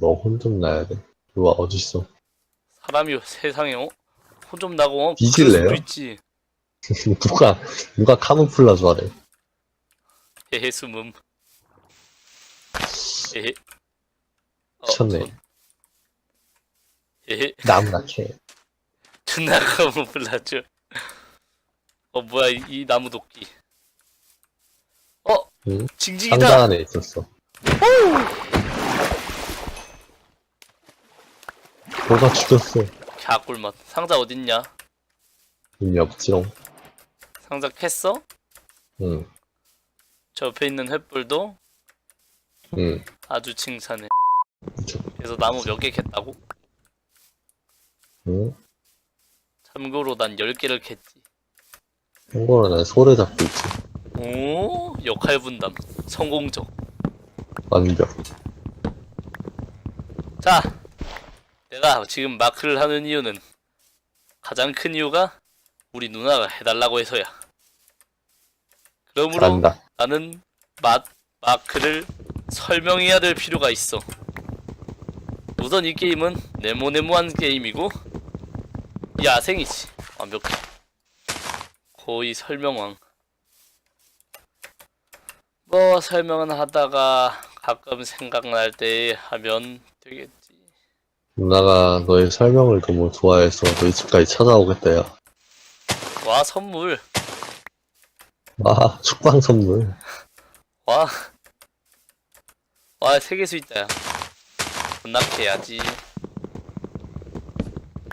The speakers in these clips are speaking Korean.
너 혼 좀 나야 돼. 누가 어딨어? 사람이 세상에 어? 혼 좀 나고 어? 뒤질래요? 그럴 수도 있지. 누가 누가 카모플라주 하래? 헤헤 숨음. 헤헤. 어, 미쳤네. 손. 헤헤. 나무나 캐. 존나 카모플라주. 어 뭐야 이, 이 나무 도끼. 어 응? 징징이다. 상자 안에 있었어. 너가 죽였어. 갸꿀맛. 상자 어딨냐? 이미 없지롱. 상자 캤어? 응, 저 옆에 있는 횃불도 응. 아주 칭찬해. 그래서 나무 몇 개 캤다고? 응. 참고로 난 10개를 캤지. 참고로 난 소를 잡고 있지. 오, 역할 분담. 성공적. 완벽. 자, 내가 지금 마크를 하는 이유는 가장 큰 이유가 우리 누나가 해달라고 해서야. 그러므로 잘한다. 나는 마, 마크를 설명해야 될 필요가 있어. 우선 이 게임은 네모네모한 게임이고 야생이지. 완벽해. 거의 설명왕. 뭐 설명은 하다가 가끔 생각날 때 하면 되겠지. 누나가 너의 설명을 너무 좋아해서 너희 집까지 찾아오겠다, 야. 와 선물. 아, 축방 선물. 와. 와 세계수 있다. 야. 분낙해야지.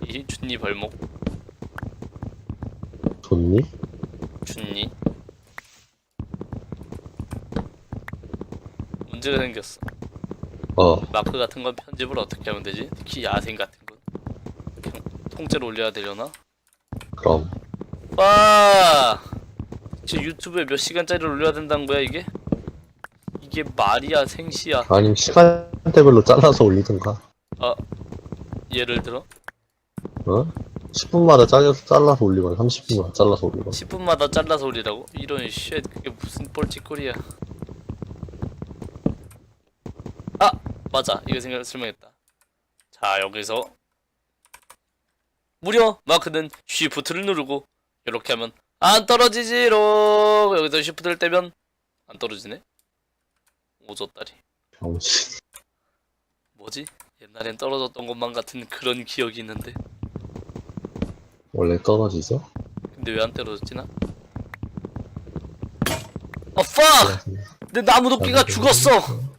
이 준니 벌목. 좋니? 준니. 문제가 생겼어. 어, 마크 같은 건 편집을 어떻게 하면 되지? 특히 야생 같은 건. 그냥 통째로 올려야 되려나? 그럼. 와! 제 유튜브에 몇 시간짜리를 올려야 된다는 거야 이게? 이게 말이야 생시야. 아니면 시간대별로 잘라서 올리든가. 예를 들어 어? 10분마다 잘라서, 잘라서 올리거나 30분마다 잘라서 올리거나. 10분마다 잘라서 올리라고? 이런 쉣 그게 무슨 뻘짓거리야 아! 맞아 이거 생각 설명했다 자 여기서 무려 마크는 쉬프트를 누르고 이렇게 하면 안 떨어지지로 여기서 쉬프트를 떼면 안 떨어지네 오졌다리 병신. 뭐지? 옛날엔 떨어졌던 것만 같은 그런 기억이 있는데 원래 떨어지죠? 근데 왜 안 떨어졌지 나? 어 팍! 내 나무 도끼가 죽었어!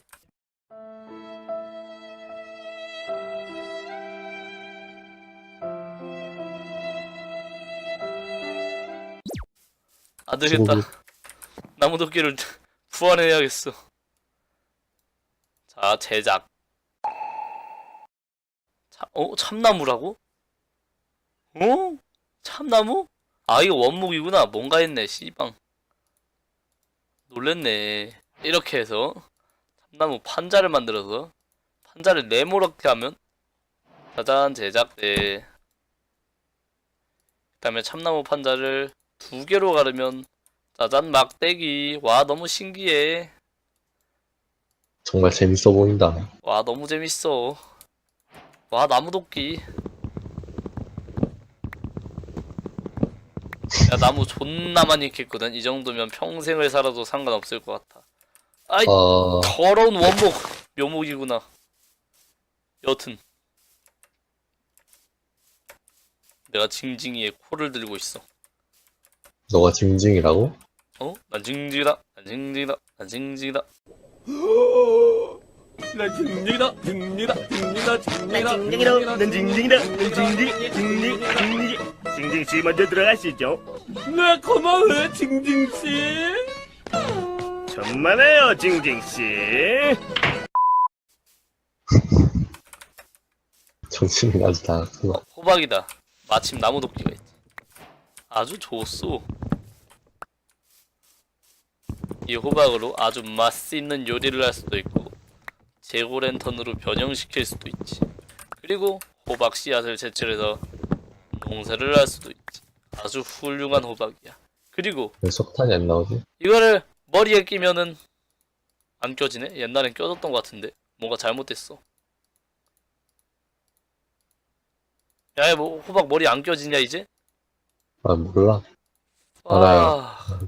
안 되겠다. 나무 도끼를 부활해야겠어. 자, 제작. 자, 어? 참나무라고? 어? 참나무? 아, 이거 원목이구나. 뭔가 했네, 씨방. 놀랬네. 이렇게 해서 참나무 판자를 만들어서 판자를 네모렇게 하면 짜잔 제작돼. 그 다음에 참나무 판자를 두 개로 가르면 짜잔 막대기. 와 너무 신기해. 정말 재밌어 보인다. 와 너무 재밌어. 와 나무도끼. 야 나무 존나 많이 캤거든. 이 정도면 평생을 살아도 상관없을 것 같아. 아이 어, 더러운 원목 묘목이구나. 여튼 내가 징징이의 코를 들고 있어. 너가 징징이라고? 어? 난 징징이다. 난 징징이다. 난 징징이다. 나 징징이다 징징이다 징징이다 징징이다 징징이로 넌 징징이다 넌 징징 징징 징징 징징 씨 먼저 들어가시죠 네 고마워요 징징 씨 천만에요 징징 씨 정신이 아직 나갔구나. 호박이다. 마침 나무 도끼가 있지. 아주 좋소. 이 호박으로 아주 맛있는 요리를 할 수도 있고 재고 랜턴으로 변형시킬 수도 있지. 그리고 호박 씨앗을 제철해서 농사를 할 수도 있지. 아주 훌륭한 호박이야. 그리고 왜 석탄이 안 나오지? 이거를 머리에 끼면은 안 껴지네? 옛날엔 껴졌던 것 같은데 뭔가 잘못됐어. 야, 뭐 호박 머리 안 껴지냐 이제? 아 몰라. 알아요. 아,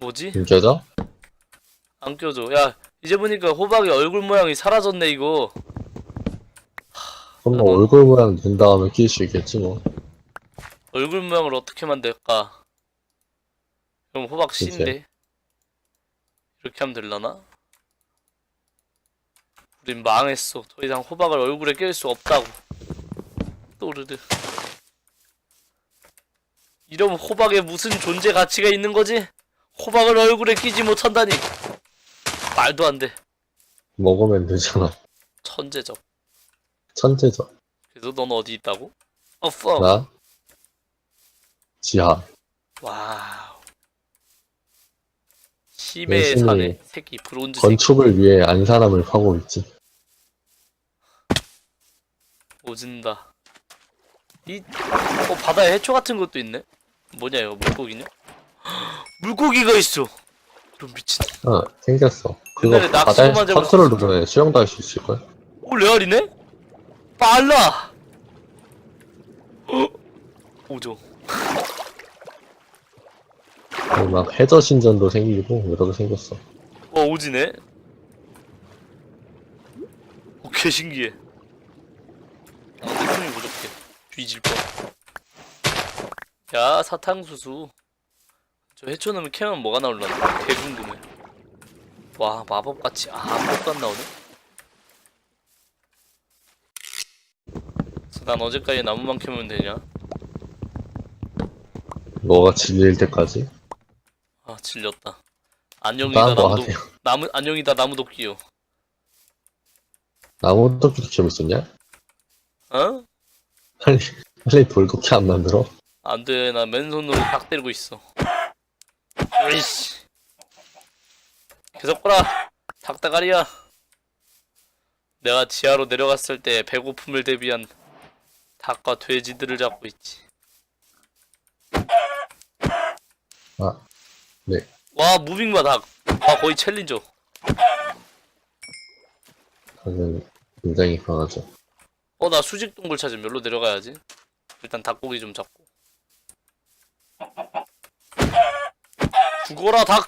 뭐지? 안 껴져? 안 껴져. 야, 이제 보니까 호박의 얼굴 모양이 사라졌네 이거. 그럼 뭐 얼굴 모양 낸 다음에 끼울 수 있겠지 뭐 얼굴 모양을 어떻게 만들까? 그럼 호박 씨인데 이렇게 하면 되려나? 우린 망했어. 더 이상 호박을 얼굴에 낄 수 없다고. 또르르. 이러면 호박에 무슨 존재 가치가 있는 거지? 호박을 얼굴에 끼지 못한다니. 말도 안 돼. 먹으면 되잖아 천재적. 천재죠 그래서 넌 어디 있다고? 어, 퍽. 나 지하 와우. 심해의 열심히 산에 새끼 브론즈 새끼 건축을 위해 안 사람을 파고 있지 오진다. 이, 어, 바다에 해초 같은 것도 있네? 뭐냐, 이거, 물고기냐? 물고기가 있어! 이런 미친. 어 생겼어 그거 옛날에 바다에. 컨트롤 누르면 수영도 할 수 있을걸? 오, 레알이네? 빨라! 헉! 오죠. 그리고 막 해저 신전도 생기고 여러 개 생겼어 어, 오지네? 오, 개 신기해. 아, 힘이 부족해. 뒤질 뻔. 야, 사탕수수. 저 해초 넣으면 캐면 뭐가 나올라나? 개 궁금해. 와, 마법같이 아무것도 안 나오네? 난 어제까지 나무만 캐면 되냐? 너가 질릴 때까지 아, 질렸다. 안녕이다, 다른 거 나무도, 하세요 나무, 안녕이다, 나무 도 끼요. 나무도 그렇게 재밌었냐? 어? 빨리 빨리 돌도끼 안 만들어? 안 돼, 나 맨손으로 닭 때리고 있어. 으이씨. 계속 거라! 닭다가리야! 내가 지하로 내려갔을 때 배고픔을 대비한 닭과 돼지들을 잡고 있지. 아, 네. 와, 무빙과 닭! 와, 거의 챌린저. 저는 굉장히 강하죠 어, 나 수직 동굴 찾으면 여기로 내려가야지. 일단 닭고기 좀 잡고. 죽어라, 닭!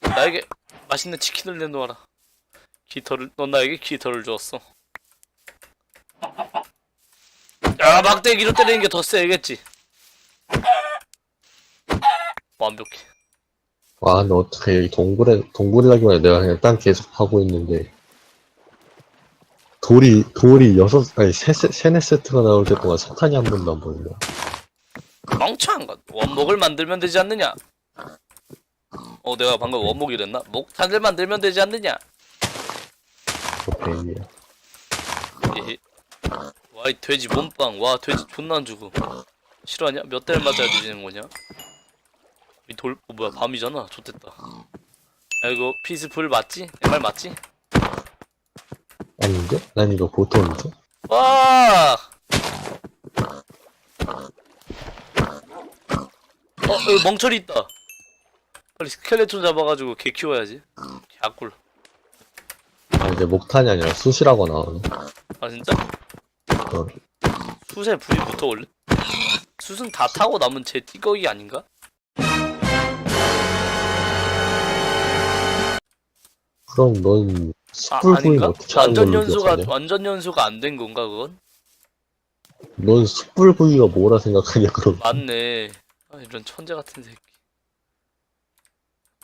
나에게 맛있는 치킨을 내놓아라. 깃털을, 넌 나에게 깃털을 주었어. 야, 막대기로 때리는 게 더 세겠지. 완벽해. 와 근데 어떻게 여기 동굴에 동굴이라기보다 내가 그냥 땅 계속 하고 있는데 돌이 돌이 여섯 아니 세, 세, 세네 세트가 나올 때 동안 석탄이 한 번도 안 보이냐 멍청한 것. 원목을 만들면 되지 않느냐? 어, 내가 방금 원목이랬나? 목탄을 만들면 되지 않느냐? 오케이야 예. 와, 이 돼지 몸빵. 와, 돼지 존나 안 주고. 싫어하냐? 몇 대를 맞아야 뒤지는 거냐? 이 돌, 어, 뭐야, 밤이잖아. 좋됐다. 야, 이거 피스풀 맞지? 내말 맞지? 아닌데? 난 이거 보통인데? 와! 어, 여기 멍철이 있다. 빨리 스켈레톤 잡아가지고 개 키워야지. 개꿀. 아 이제 목탄이 아니라 숯이라고 나오네 아, 진짜? 어. 숯에 불이 붙어 원래? 숯은 다 타고 남은 제 띠꺼기 아닌가? 그럼 넌 아, 숯불구이는 아닌가? 어떻게 하는 완전 걸로 연소가 기억하냐? 완전 연소가 안 된 건가 그건? 넌 숯불구이가 뭐라 생각하냐 그럼 맞네. 아, 이런 천재 같은 새끼.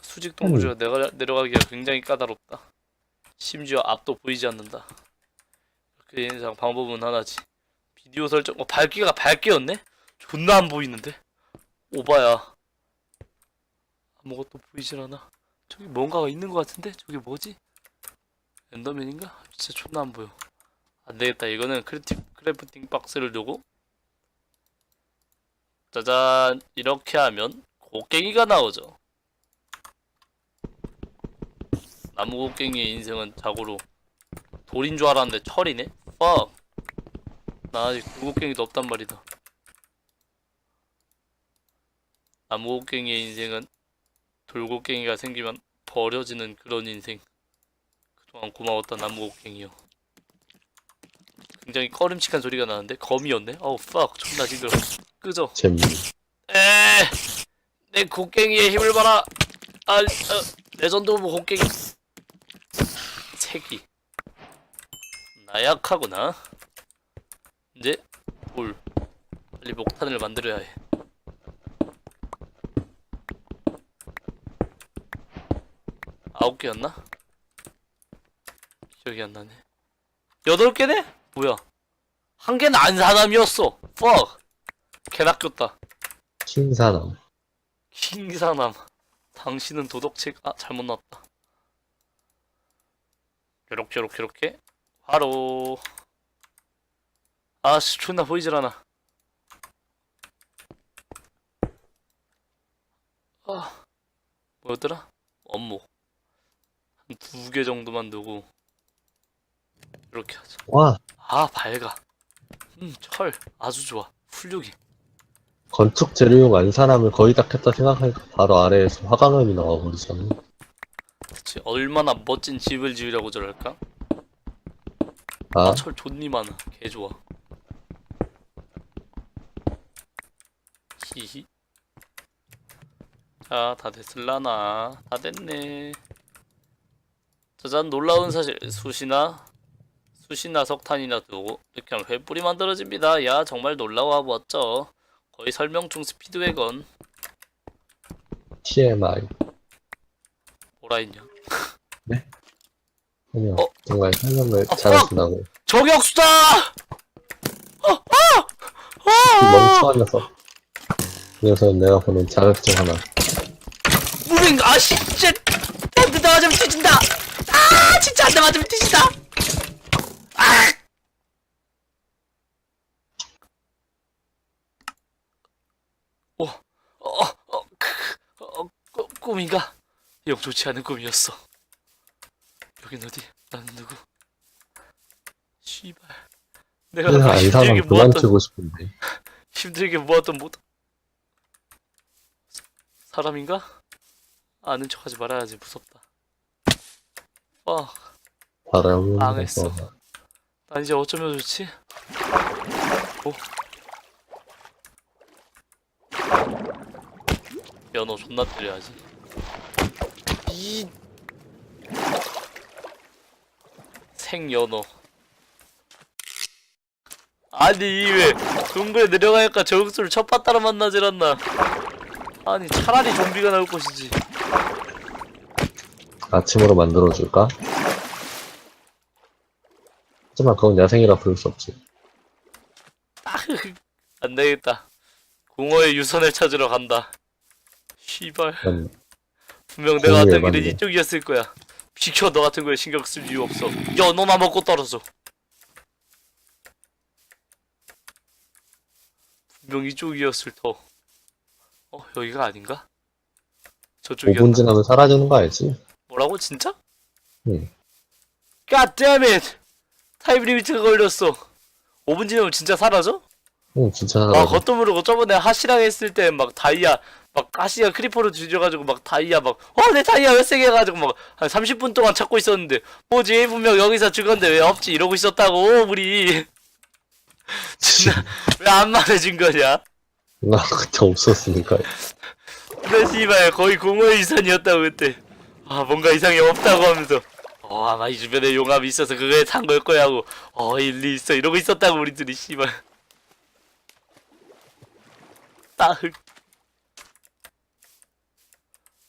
수직 동굴지가 내가 내려가기가 굉장히 까다롭다. 심지어 앞도 보이지 않는다. 이렇게 인상 방법은 하나지. 비디오 설정. 어 밝기가 밝게였네? 존나 안 보이는데. 오바야. 아무것도 보이질 않아. 저기 뭔가가 있는 것 같은데? 저기 뭐지? 엔더맨인가? 진짜 존나 안 보여. 안 되겠다. 이거는 크래프팅 박스를 두고 짜잔 이렇게 하면 곡괭이가 나오죠 나무 곡괭이의 인생은 자고로 돌인 줄 알았는데 철이네? 퍽! 나 아직 돌곡괭이도 없단 말이다 나무 곡괭이의 인생은 돌곡괭이가 생기면 버려지는 그런 인생 그동안 고마웠다 나무 곡괭이요 굉장히 꺼림칙한 소리가 나는데 거미였네. 어우 fuck 존나 징그러. 끄죠. 재미. 에, 내 곡괭이에 힘을 봐라. 아, 어, 레전드 오브 곡괭이. 색이 나약하구나. 이제 볼 빨리 목탄을 만들어야 해. 아홉 개였나? 기억이 안 나네. 여덟 개네? 뭐야? 한 개는 안 사람이었어. fuck. 개나 꼈다. 킹사남. 킹사남. 당신은 도덕책 아 잘못 나왔다. 요렇게 요렇게 요렇게. 바로. 아씨 존나 보이질 않아. 아 뭐였더라? 원목 한두 개 정도만 두고 이렇게 하자. 와, 아 밝아. 음 철. 아주 좋아. 훌륭해 건축 재료용 안산함을 거의 다 켰다 생각하니까 바로 아래에서 화강암이 나와버리잖아. 대체 얼마나 멋진 집을 지으려고 저럴까? 아, 아, 철 존니 많아. 개 좋아. 히히. 자, 다 됐을라나. 다 됐네. 짜잔, 놀라운 사실. 숯이나, 숯이나 석탄이나 두고, 이렇게 하면 횃불이 만들어집니다. 야, 정말 놀라워 보았죠? 거의 설명충 스피드웨건. TMI. 뭐라 했냐? 아니요, 어? 정말 설명을 아, 잘하신다고. 저격수다! 이 멍청한 녀석. 이 녀석은 내가 보낸 자격증 하나. 무빙 아씨 진짜 한대 맞으면 뒤진다 아 진짜 한 대 맞으면 뒤진다 어, 어, 어, 크, 어, 꾸- 꿈인가? 영 좋지 않은 꿈이었어. 여긴 어디? 나는 누구? 씨발. 내가 아까 안산함 힘들게 그만 모았던 치고 싶은데. 힘들게 모았던 모 사람인가? 아는 척하지 말아야지 무섭다. 와, 바람은 망했어. 없어. 난 이제 어쩌면 좋지? 오. 연어 존나 때려야지. 이 생연어. 아니 왜 동굴에 내려가니까 저격수를 첫 바따라 만나질 않나? 아니 차라리 좀비가 나올 것이지. 아침으로 만들어줄까? 하지만 그건 야생이라 부를 수 없지. 안 되겠다. 공허의 유선을 찾으러 간다. 씨발. 난 분명 내가 공유에 왔던 길은 맞네. 이쪽이었을 거야. 비켜 너 같은 거에 신경 쓸 이유 없어. 야 너나 먹고 떨어져. 분명 이쪽이었을 터. 어 여기가 아닌가? 5분 저쪽이었나? 지나면 사라지는 거 알지? 뭐라고 진짜? 응. God damn it! 타임 리미트가 걸렸어. 5분 지나면 진짜 사라져? 응, 진짜 와 사라져. 그것도 모르고 저번에 하시랑 했을 때 막 다이아 막 하시가 크리퍼로 뒤져가지고 막 다이아 막 어 내 다이아 왜 세게 해가지고 막 한 30분 동안 찾고 있었는데 뭐지 분명 여기서 죽었는데 왜 없지? 이러고 있었다고 우리. 진짜 왜 안 말해준 거냐? 나 그때 없었으니까. 근데 씨발 거의 공허의 유산이었다고 그때. 아 뭔가 이상이 없다고 하면서. 어 아마 이 주변에 용암이 있어서 그거에 탄 걸 거야 하고 어 일리 있어. 이러고 있었다고 우리들이 씨발. 따흑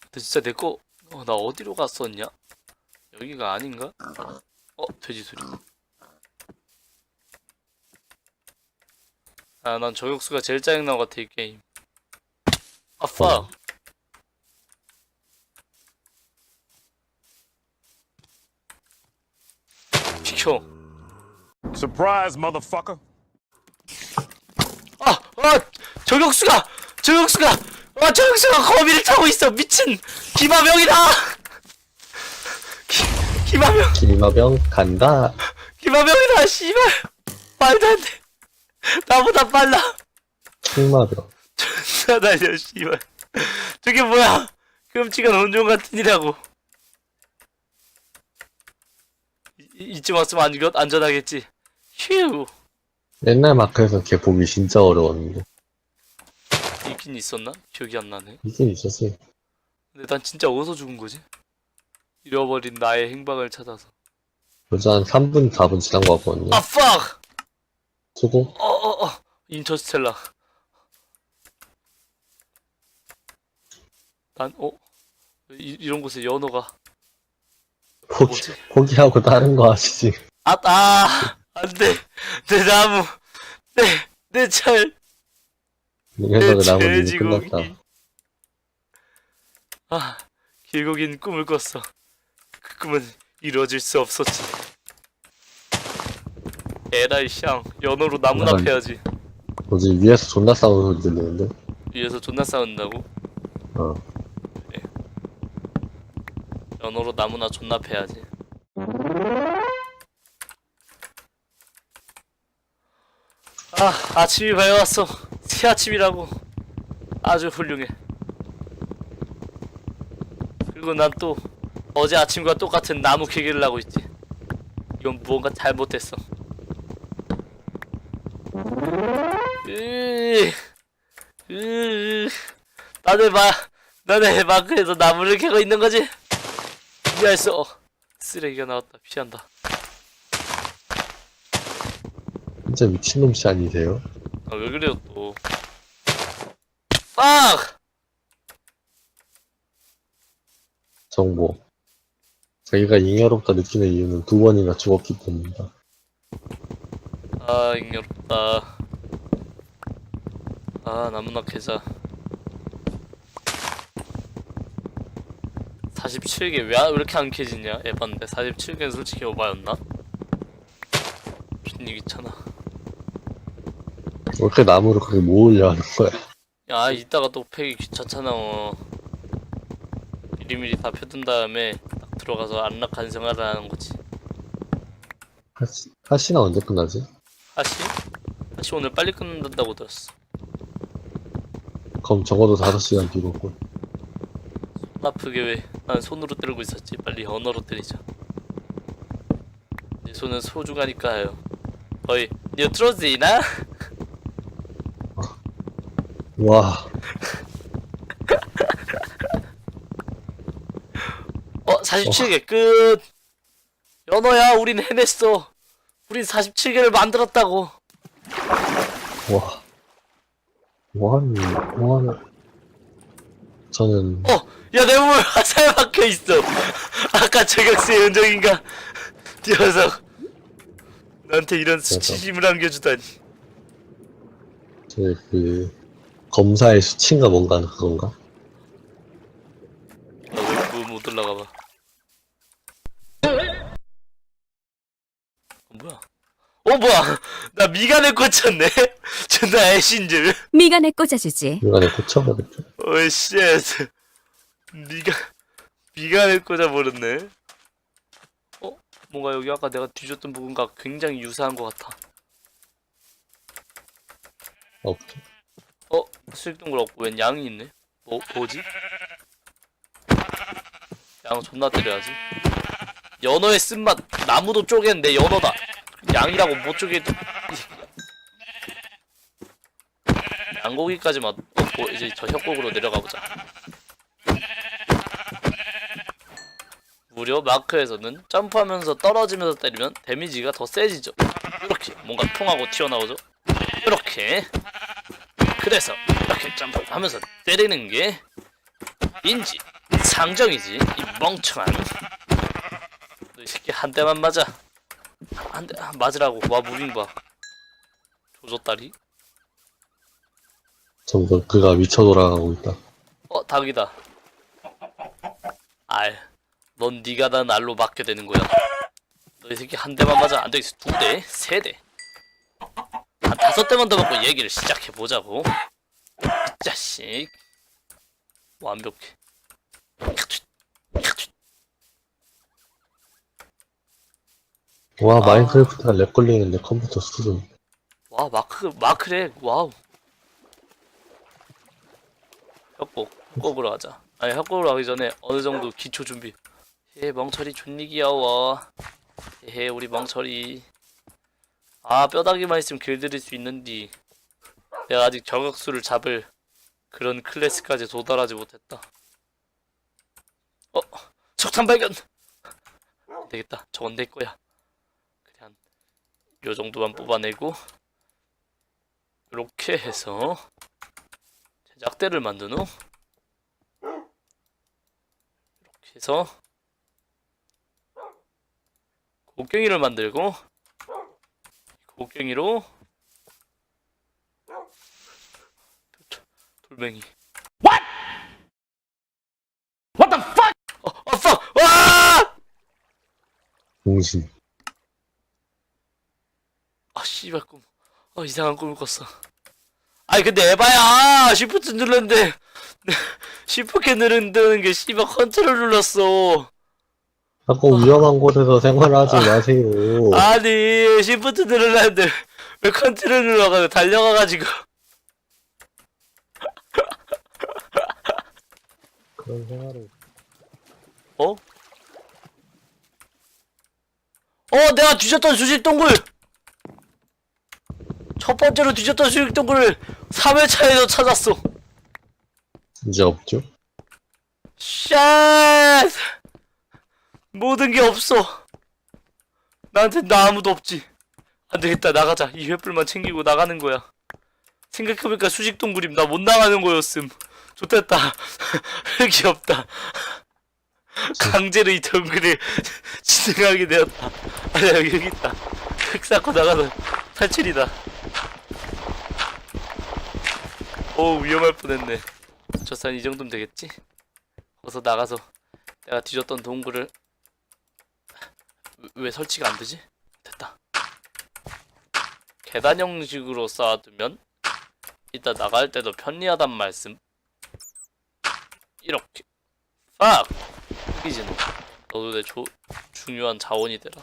근데 진짜 내거 어, 나 어디로 갔었냐 여기가 아닌가 어 돼지 소리 아난 저격수가 제일 짜증난 것 같아 이 게임 아빠 어. 비켜 Surprise, motherfucker. 아! 아! 저격수가! 저격수가! 아 저격수가 거미를 타고 있어 미친! 기마병이다! 기, 기마병! 길마병 간다. 기마병이다 씨발! 말도 안 돼! 나보다 빨라! 킹마병. 존나 달려 씨발 저게 뭐야! 끔찍한 온종 같은 이라고 이, 이- 이쯤 왔으면 안전, 안전하겠지 휴 옛날 마크에서 걔 보기 진짜 어려웠는데. 있긴 있었나? 기억이 안 나네 있긴 있었어요. 근데 난 진짜 어디서 죽은 거지? 잃어버린 나의 행방을 찾아서 벌써 한 3분, 4분 지난 거 같거든요. 아 fuck 수고? 어 어 어 인터스텔라 난 어? 이, 이런 곳에 연어가 포기, 뭐지? 포기하고 다른 거 하시지. 아, 아, 안 돼. 내 나무. 내, 내 철. 이내 녀석의 나머지. 끝났다. 아, 길고긴 꿈을 꿨어. 그 꿈은 이루어질 수 없었지. 에라이 샹, 연어로 나무나 나만- 패야지. 뭐지, 위에서 존나 싸우는 소리 들리는데? 위에서 존나 싸운다고? 어. 연어로 나무나 존나 패야지. 아, 아침이 밝아왔어. 새 아침이라고. 아주 훌륭해. 그리고 난 또 어제 아침과 똑같은 나무 캐기를 하고 있지. 이건 무언가 잘못됐어. 으, 으, 나는 마, 나는 마크에서 나무를 캐고 있는 거지. 이해할 수, 어, 쓰레기가 나왔다. 피한다. 진짜 미친놈 씨 아니세요? 아, 왜 그래요 또? 아! 정보. 자기가 잉여롭다 느끼는 이유는 두 번이나 죽었기 때문이다. 아, 잉여롭다. 아, 나무나 캐자. 47개 왜, 왜 이렇게 안 캐지냐? 에반데 47개는 솔직히 오바였나? 핀이 귀찮아. 왜 이렇게 나무를 그렇게 모으려 하는 거야? 야, 이따가 또 패기 귀찮잖아. 어. 미리미리 다 펴둔 다음에 딱 들어가서 안락한 생활을 하는 거지. 하시, 하시나 언제 끝나지? 하시? 하시 오늘 빨리 끝난다고 들었어. 그럼 적어도 5시간 뒤로고. 손 아프게 왜? 난 손으로 때리고 있었지. 빨리 언어로 때리자. 내 손은 소중하니까요. 거의 뉴트로지나? 와, 어, 47개 끝. 연어야, 우린 해냈어. 우린 47개를 만들었다고. 와. 뭐하는, 뭐하는. 저는, 어, 야, 내 몸에 화살 박혀 있어. 아까 저격수의 흔적인가? 녀석. 나한테 이런 수치심을 안겨주다니. 저 그, 검사의 수치인가 뭔가 그건가? 나왜못 올라가 봐. 어, 뭐야? 어 뭐야? 나 미간에 꽂혔네. 존나 애신 줄. 미간에 꽂아주지. 인간에 고쳐버렸죠. 어이 쉣. 미간 미간에 꽂아 버렸네. 어? 뭔가 여기 아까 내가 뒤졌던 부분과 굉장히 유사한 것 같아. 오케이. 어? 수익동굴 없고 웬 양이 있네? 뭐 뭐지? 양 존나 때려야지. 연어의 쓴맛 나무도 쪼개는데 연어다. 양이라고 못 쪼개도 이 새끼야. 양고기까지만 얻고 이제 저 협곡으로 내려가 보자. 무려 마크에서는 점프하면서 떨어지면서 때리면 데미지가 더 세지죠. 이렇게 뭔가 통하고 튀어나오죠. 이렇게 그래서 이렇게 점프하면서 때리는 게 인지 상정이지 이 멍청한. 너 이 새끼 한 대만 맞아. 한 대 맞으라고. 와 무빙 봐. 조졌다리 점점 그가 미쳐 돌아가고 있다. 어 닭이다. 알넌 네가 난 알로 맞게 되는 거야. 너 이 새끼 한 대만 맞아. 안 되겠어. 두 대, 세 대, 한 다섯 대만 더 먹고 얘기를 시작해 보자고. 이 자식. 완벽해. 와, 아. 마인크래프트가 렉 걸리는데 컴퓨터 수준. 와 마크 마크래. 와우. 협곡 꼭으로 하자. 아니 협곡으로 하기 전에 어느 정도 기초 준비. 예 멍철이 존니 귀여워 예 우리 멍철이 아 뼈다귀만 있으면 길들일 수 있는디 내가 아직 저격수를 잡을 그런 클래스까지 도달하지 못했다 어? 석탄 발견! 되겠다 저건 내 거야 그냥 요 정도만 뽑아내고 이렇게 해서 제작대를 만든 후 이렇게 해서 곡괭이를 만들고 곡괭이로 도- 돌멩이 What the fuck? 어, 어, fuck! 와! 공신. 아, 씨발 꿈. 어, 이상한 꿈을 꿨어. 아니, 근데 에바야! 시프트 눌렀는데, 시프트 누른다는 게 씨발 컨트롤 눌렀어. 자꾸 위험한 곳에서 생활하지 마세요. 아니, 시프트 누르려는데, 왜 컨트롤 눌러가지고 달려가가지고. 그런 생활을. 어? 어, 내가 뒤졌던 수직 동굴! 첫 번째로 뒤졌던 수직 동굴을 3회차에서 찾았어. 이제 없죠? 쉣! 모든 게 없어. 나한테 나 아무도 없지. 안 되겠다, 나가자. 이 횃불만 챙기고 나가는 거야. 생각해보니까 수직동굴임. 나못 나가는 거였음. 좋됐다. 귀엽다. 강제로 이 동굴을 진행하게 되었다. 아니야, 여기, 여기 있다. 흙 쌓고 나가서 탈출이다. 오, 위험할 뻔했네. 저산 이 정도면 되겠지? 어서 나가서 내가 뒤졌던 동굴을 왜, 왜 설치가 안 되지? 됐다. 계단 형식으로 쌓아두면 이따 나갈 때도 편리하단 말씀. 이렇게. 팍! 흑이진 너도 내 조, 중요한 자원이 되라.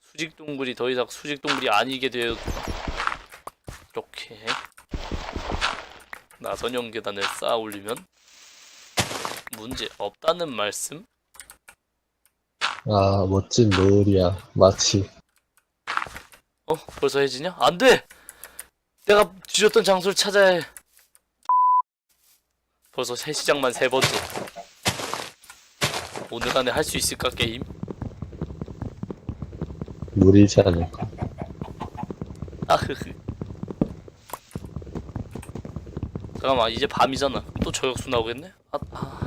수직 동굴이 더 이상 수직 동굴이 아니게 되었다. 이렇게. 나선형 계단을 쌓아 올리면 문제 없다는 말씀? 아, 멋진 노을이야. 마치. 어? 벌써 해지냐? 안 돼! 내가 뒤졌던 장소를 찾아야 해. 벌써 새 시장만 세 번째. 오늘 안에 할 수 있을까, 게임? 무리지 않을까. 아흐흐. 잠깐만, 이제 밤이잖아. 또 저격수 나오겠네? 아, 아.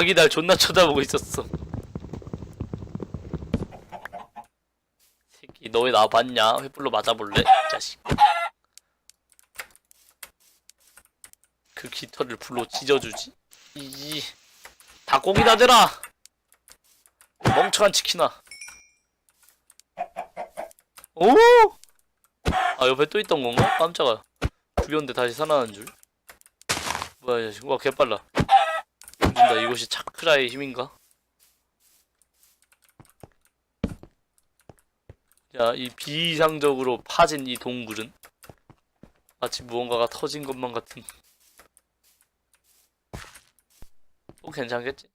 자기 날 존나 쳐다보고 있었어. 새끼, 너 왜 나 봤냐? 횃불로 맞아볼래? 이 자식. 그 깃털을 불로 찢어주지? 이, 닭고기나 되라! 멍청한 치킨아. 오! 아 옆에 또 있던 건가? 깜짝아. 죽였는데 다시 살아나는 줄. 뭐야 이 자식. 와 개빨라. 죽는다 이것이 차크라의 힘인가? 야 이 비이상적으로 파진 이 동굴은 마치 무언가가 터진 것만 같은. 또 괜찮겠지?